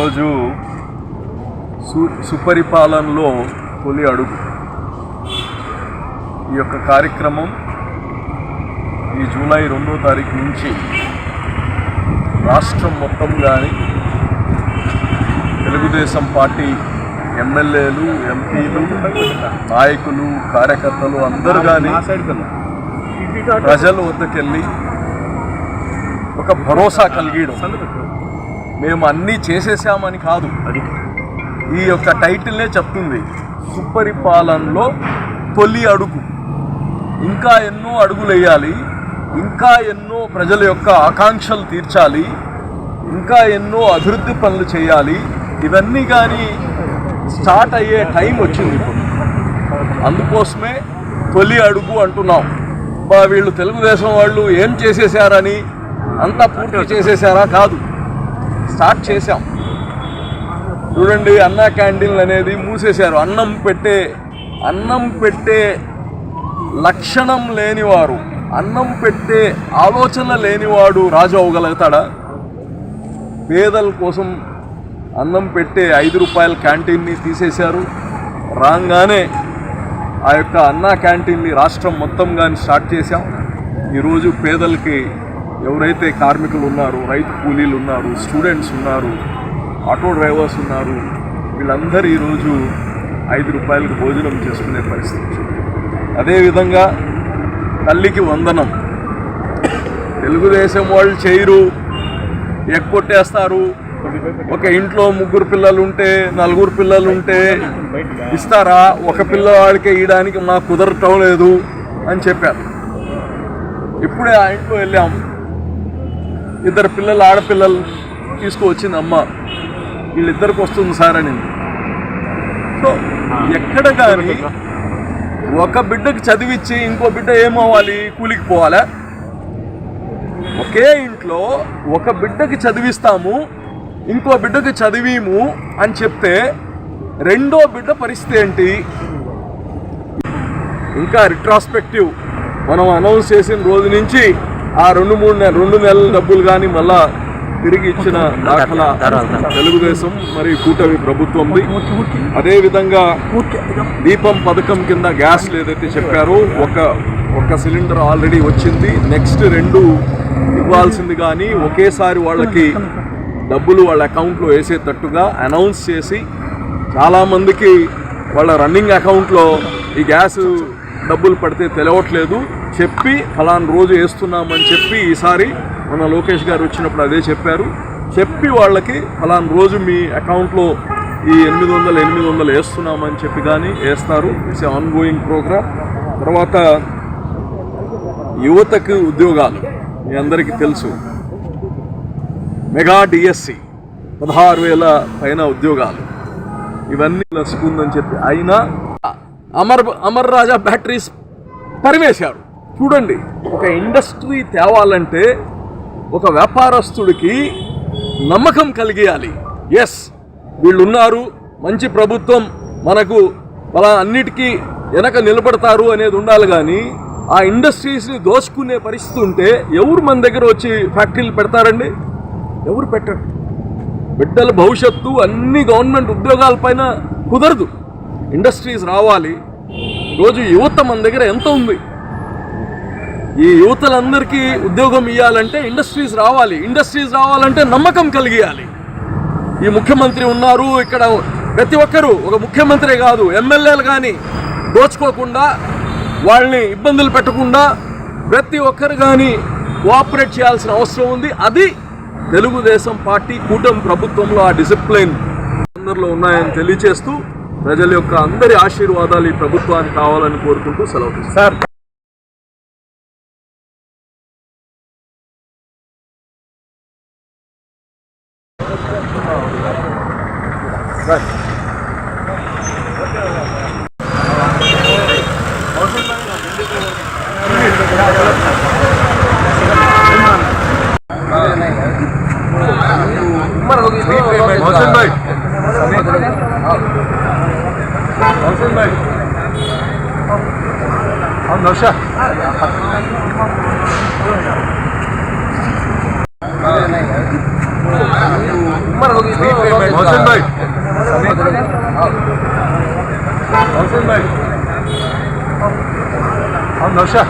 ఈరోజు సు సుపరిపాలనలో తొలి అడుగు. ఈ యొక్క కార్యక్రమం ఈ జూలై రెండో తారీఖు నుంచి రాష్ట్రం మొత్తం కానీ తెలుగుదేశం పార్టీ ఎమ్మెల్యేలు ఎంపీలు నాయకులు కార్యకర్తలు అందరూ కానీ ప్రజల వద్దకెళ్ళి ఒక భరోసా కలిగడం మేము అన్నీ చేసేసామని కాదు. ఈ యొక్క టైటిల్నే చెప్తుంది. సుపరిపాలనలో తొలి అడుగు. ఇంకా ఎన్నో అడుగులు వేయాలి. ఇంకా ఎన్నో ప్రజల యొక్క ఆకాంక్షలు తీర్చాలి. ఇంకా ఎన్నో అభివృద్ధి పనులు చేయాలి. ఇవన్నీ కానీ స్టార్ట్ అయ్యే టైం వచ్చింది ఇప్పుడు. అందుకోసమే తొలి అడుగు అంటున్నాం. బా వీళ్ళు తెలుగుదేశం వాళ్ళు ఏం చేసేసారని అంతా పూర్తి చేసేసారా కాదు. స్టార్ట్ చేశాం. చూడండి అన్న క్యాంటీన్లు అనేది మూసేశారు. అన్నం పెట్టే అన్నం పెట్టే లక్షణం లేనివారు అన్నం పెట్టే ఆలోచన లేనివాడు రాజు అవ్వగలుగుతాడా? పేదల కోసం అన్నం పెట్టే ఐదు రూపాయల క్యాంటీన్ని తీసేశారు. రాగానే ఆ యొక్క అన్నా క్యాంటీన్ని రాష్ట్రం మొత్తం కానీ స్టార్ట్ చేశాం. ఈరోజు పేదలకి ఎవరైతే కార్మికులు ఉన్నారు రైతు కూలీలు ఉన్నారు స్టూడెంట్స్ ఉన్నారు ఆటో డ్రైవర్స్ ఉన్నారు వీళ్ళందరూ ఈరోజు ఐదు రూపాయలకు భోజనం చేసుకునే పరిస్థితి. అదేవిధంగా తల్లికి వందనం. తెలుగుదేశం వాళ్ళు చేయరు ఎక్కొట్టేస్తారు ఒక ఇంట్లో ముగ్గురు పిల్లలు ఉంటే నలుగురు పిల్లలు ఉంటే ఇస్తారా? ఒక పిల్లవాడికే ఇయడానికి మాకు కుదరటం లేదు అని చెప్పారు. ఇప్పుడే ఆ ఇంట్లో వెళ్ళాం. ఇద్దరు పిల్లలు ఆడపిల్లలు తీసుకువచ్చింది అమ్మ. వీళ్ళిద్దరికి వస్తుంది సార్ అని. సో ఎక్కడ కానీ ఒక బిడ్డకి చదివిచ్చి ఇంకో బిడ్డ ఏమవ్వాలి? కూలికి పోవాలా? ఒకే ఇంట్లో ఒక బిడ్డకి చదివిస్తాము ఇంకో బిడ్డకి చదివీము అని చెప్తే రెండో బిడ్డ పరిస్థితి ఏంటి? ఇంకా రిట్రాస్పెక్టివ్ మనం అనౌన్స్ చేసిన రోజు నుంచి ఆ రెండు మూడు నెల రెండు నెలల డబ్బులు కానీ మళ్ళా తిరిగి ఇచ్చిన దాఖలా తెలుగుదేశం మరియు కూటమి ప్రభుత్వంది. అదేవిధంగా దీపం పథకం కింద గ్యాస్ ఏదైతే చెప్పారో ఒక ఒక సిలిండర్ ఆల్రెడీ వచ్చింది. నెక్స్ట్ రెండు ఇవ్వాల్సింది కానీ ఒకేసారి వాళ్ళకి డబ్బులు వాళ్ళ అకౌంట్లో వేసేటట్టుగా అనౌన్స్ చేసి చాలామందికి వాళ్ళ రన్నింగ్ అకౌంట్లో ఈ గ్యాస్ డబ్బులు పడితే తెలియట్లేదు చెప్పి ఫలానా రోజు వేస్తున్నామని చెప్పి ఈసారి మన లోకేష్ గారు వచ్చినప్పుడు అదే చెప్పారు. చెప్పి వాళ్ళకి ఫలానా రోజు మీ అకౌంట్లో ఈ ఎనిమిది వందలు ఎనిమిది వందలు వేస్తున్నామని చెప్పి కానీ వేస్తారు. ఇట్స్ ఆన్ గోయింగ్ ప్రోగ్రామ్ తర్వాత యువతకు ఉద్యోగాలు. మీ అందరికీ తెలుసు. మెగా డిఎస్సి పదహారు వేల పైన ఉద్యోగాలు. ఇవన్నీ లసుకుందని చెప్పి అయినా అమర్ అమర్ రాజా బ్యాటరీస్ పరివేశారు. చూడండి ఒక ఇండస్ట్రీ తేవాలంటే ఒక వ్యాపారస్తుడికి నమ్మకం కలిగేయాలి. ఎస్ వీళ్ళు ఉన్నారు మంచి ప్రభుత్వం మనకు అలా అన్నిటికీ వెనక నిలబడతారు అనేది ఉండాలి కానీ ఆ ఇండస్ట్రీస్ని దోచుకునే పరిస్థితి ఉంటే ఎవరు మన దగ్గర వచ్చి ఫ్యాక్టరీలు పెడతారండి? ఎవరు పెట్టరు? బిడ్డల భవిష్యత్తు అన్ని గవర్నమెంట్ ఉద్యోగాలపైన కుదరదు. ఇండస్ట్రీస్ రావాలి. రోజు యువత మన దగ్గర ఎంత ఉంది? ఈ యువతలందరికీ ఉద్యోగం ఇవ్వాలంటే ఇండస్ట్రీస్ రావాలి. ఇండస్ట్రీస్ రావాలంటే నమ్మకం కలిగియాలి. ఈ ముఖ్యమంత్రి ఉన్నారు ఇక్కడ ప్రతి ఒక్కరూ ఒక ముఖ్యమంత్రి కాదు ఎమ్మెల్యేలు కానీ దోచుకోకుండా వాళ్ళని ఇబ్బందులు పెట్టకుండా ప్రతి ఒక్కరు కానీ కోఆపరేట్ చేయాల్సిన అవసరం ఉంది. అది తెలుగుదేశం పార్టీ కూటమి ప్రభుత్వంలో ఆ డిసిప్లిన్ అందరిలో ఉన్నాయని తెలియచేస్తూ ప్రజల యొక్క అందరి ఆశీర్వాదాలు ఈ ప్రభుత్వానికి కావాలని కోరుకుంటూ సెలవు సార్ Rồi. મોહસન ભાઈ મોહસન ભાઈ નવશા मोहसिन भाई मोहसिन भाई हम नौशा।